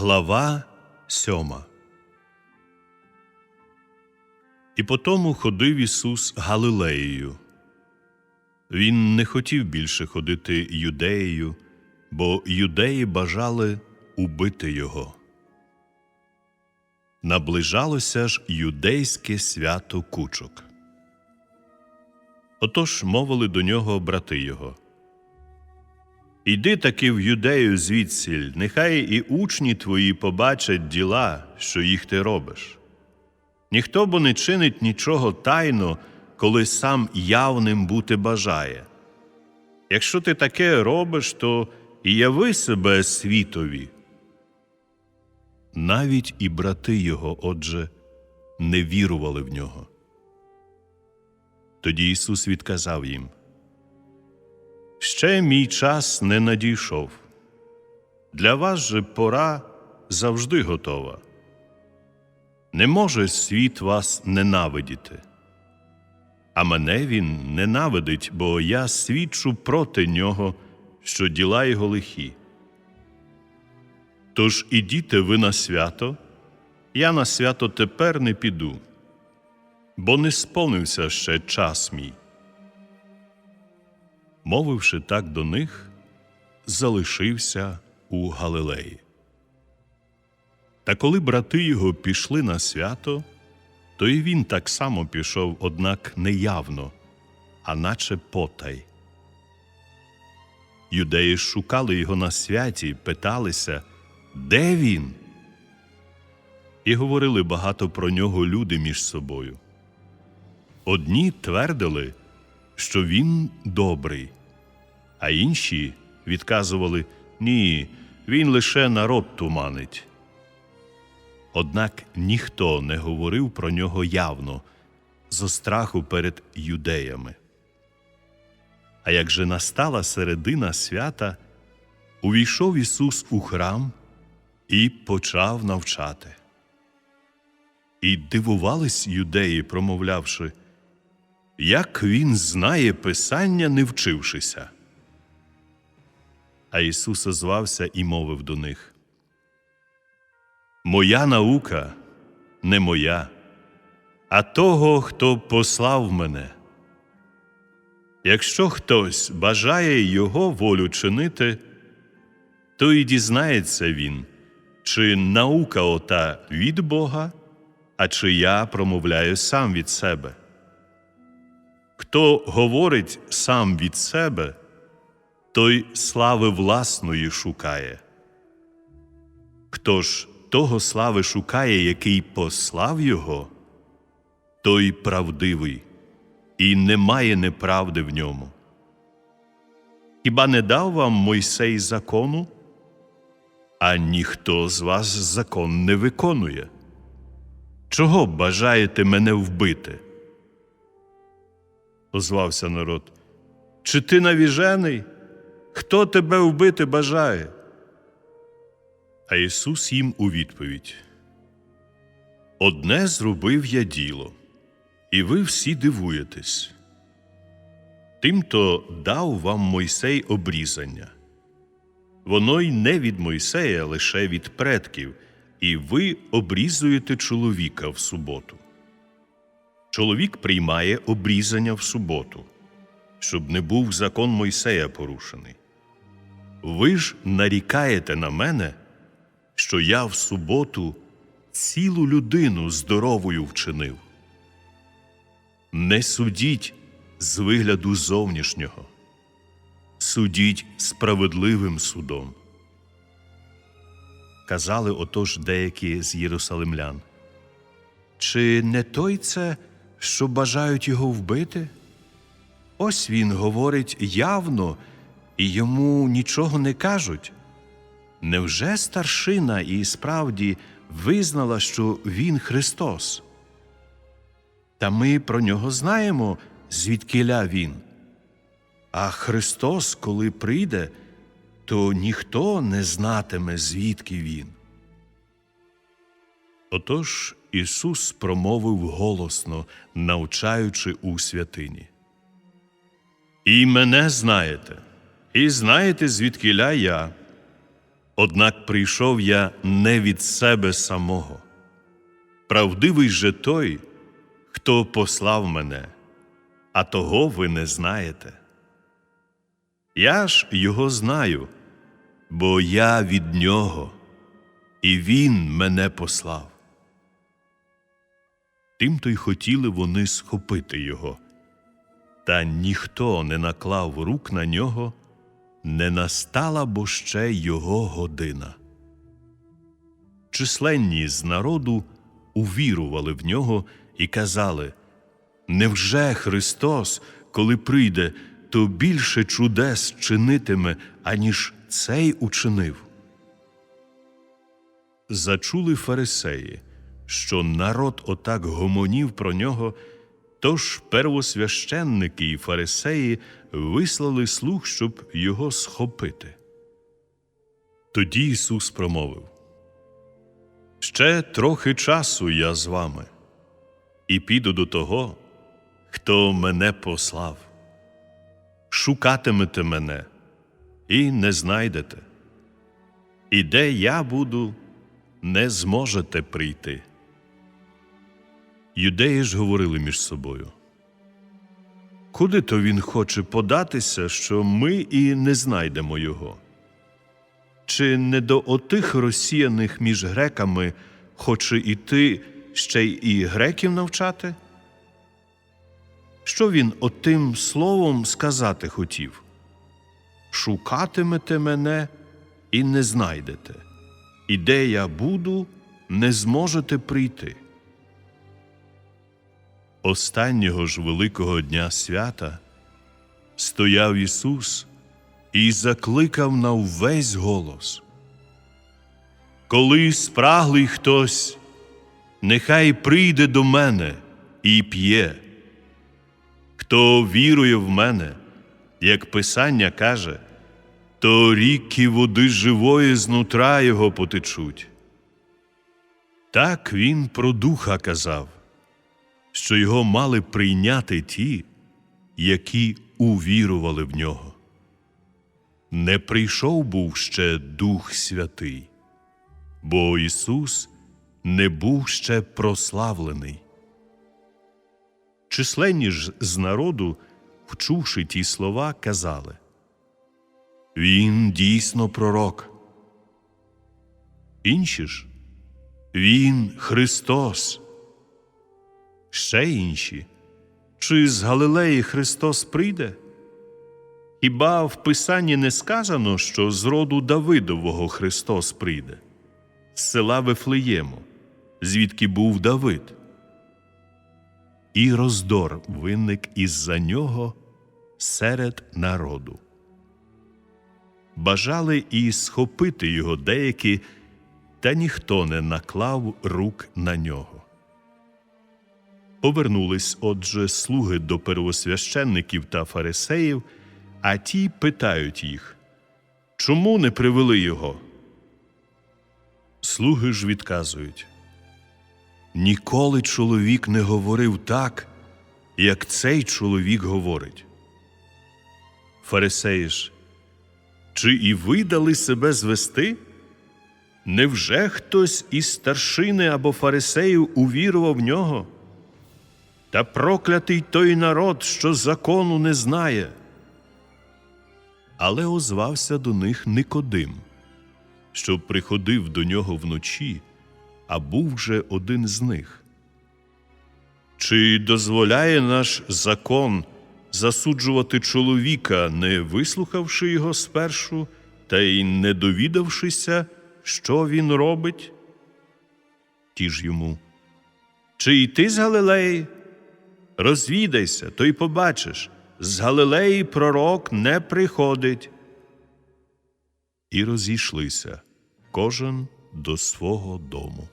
Глава сьома. І потому ходив Ісус Галилеєю. Він не хотів більше ходити юдеєю, бо юдеї бажали убити його. Наближалося ж юдейське свято кучок. Отож мовили до нього брати його. Іди таки в юдею звідсіль, нехай і учні твої побачать діла, що їх ти робиш. Ніхто бо не чинить нічого тайно, коли сам явним бути бажає. Якщо ти таке робиш, то і яви себе світові. Навіть і брати його, отже, не вірували в нього. Тоді Ісус відказав їм Ще мій час не надійшов. Для вас же пора завжди готова. Не може світ вас ненавидіти, а мене він ненавидить, бо я свідчу проти нього, що діла його лихі. Тож ідіте ви на свято, я на свято тепер не піду, бо не сповнився ще час мій. Мовивши так до них, залишився у Галилеї. Та коли брати його пішли на свято, то і він так само пішов, однак не явно, а наче потай. Юдеї шукали його на святі, питалися, де він? І говорили багато про нього люди між собою. Одні твердили, що він добрий, а інші відказували ні, він лише народ туманить. Однак ніхто не говорив про нього явно, зо страху перед юдеями. А як же настала середина свята, увійшов Ісус у храм і почав навчати. І дивувались юдеї, промовлявши, як він знає Писання, не вчившися. А Ісус озвався і мовив до них Моя наука не моя, а того, хто послав мене. Якщо хтось бажає Його волю чинити, то і дізнається він, чи наука ота від Бога, а чи я промовляю сам від себе. Хто говорить сам від себе, той слави власної шукає. Хто ж того слави шукає, який послав його, той правдивий, і немає неправди в ньому. Хіба не дав вам Мойсей закону? А ніхто з вас закон не виконує. Чого бажаєте мене вбити? Озвався народ. Чи ти навіжений? Хто тебе вбити бажає? А Ісус їм у відповідь: Одне зробив я діло, і ви всі дивуєтесь. Тимто дав вам Мойсей обрізання. Воно й не від Мойсея, лише від предків, і ви обрізуєте чоловіка в суботу. Чоловік приймає обрізання в суботу, щоб не був закон Мойсея порушений. Ви ж нарікаєте на мене, що я в суботу цілу людину здоровою вчинив. Не судіть з вигляду зовнішнього, судіть справедливим судом. Казали отож деякі з єрусалимлян. Чи не той це, що бажають його вбити? Ось він говорить явно, і йому нічого не кажуть. Невже старшина і справді визнала, що Він Христос? Та ми про нього знаємо, звідкиля Він. А Христос, коли прийде, то ніхто не знатиме, звідки Він. Отож Ісус промовив голосно, навчаючи у святині. І мене знаєте, і знаєте, звідкиля я. Однак прийшов я не від себе самого. Правдивий же той, хто послав мене, а того ви не знаєте. Я ж його знаю, бо я від нього, і він мене послав. Тимто й хотіли вони схопити його, та ніхто не наклав рук на нього, не настала бо ще його година. Численні з народу увірували в нього і казали Невже Христос, коли прийде, то більше чудес чинитиме, аніж цей учинив? Зачули фарисеї, що народ отак гомонів про нього, тож первосвященники і фарисеї вислали слуг, щоб його схопити. Тоді Ісус промовив Ще трохи часу я з вами, і піду до того, хто мене послав. Шукатимете мене і не знайдете, і де я буду, не зможете прийти. Юдеї ж говорили між собою. Куди то він хоче податися, що ми і не знайдемо його? Чи не до отих розсіяних між греками хоче іти ще й і греків навчати? Що він отим словом сказати хотів? Шукатимете мене і не знайдете, і де я буду, не зможете прийти. Останнього ж великого дня свята стояв Ісус і закликав на увесь голос. Коли спраглий хтось, нехай прийде до мене і п'є. Хто вірує в мене, як Писання каже, то ріки води живої знутра його потечуть. Так він про духа казав, що його мали прийняти ті, які увірували в нього. Не прийшов був ще Дух Святий, бо Ісус не був ще прославлений. Численні ж з народу, вчувши ті слова, казали Він дійсно пророк. Інші ж Він Христос. Ще інші. Чи з Галилеї Христос прийде? Хіба в Писанні не сказано, що з роду Давидового Христос прийде, з села Вифлеєму, звідки був Давид? І роздор виник із-за нього серед народу. Бажали і схопити його деякі, та ніхто не наклав рук на нього. Повернулись, отже, слуги до первосвященників та фарисеїв, а ті питають їх чому не привели його? Слуги ж відказують Ніколи чоловік не говорив так, як цей чоловік говорить. Фарисеї ж, чи і ви дали себе звести? Невже хтось із старшини або фарисеїв увірував в нього? Та проклятий той народ, що закону не знає. Але озвався до них Никодим, що приходив до нього вночі, а був же один з них. Чи дозволяє наш закон засуджувати чоловіка, не вислухавши його спершу, та й не довідавшися, що він робить? Ті ж йому. Чи й ти з Галилеї? Розвідайся, то й побачиш, з Галилеї пророк не приходить. І розійшлися кожен до свого дому.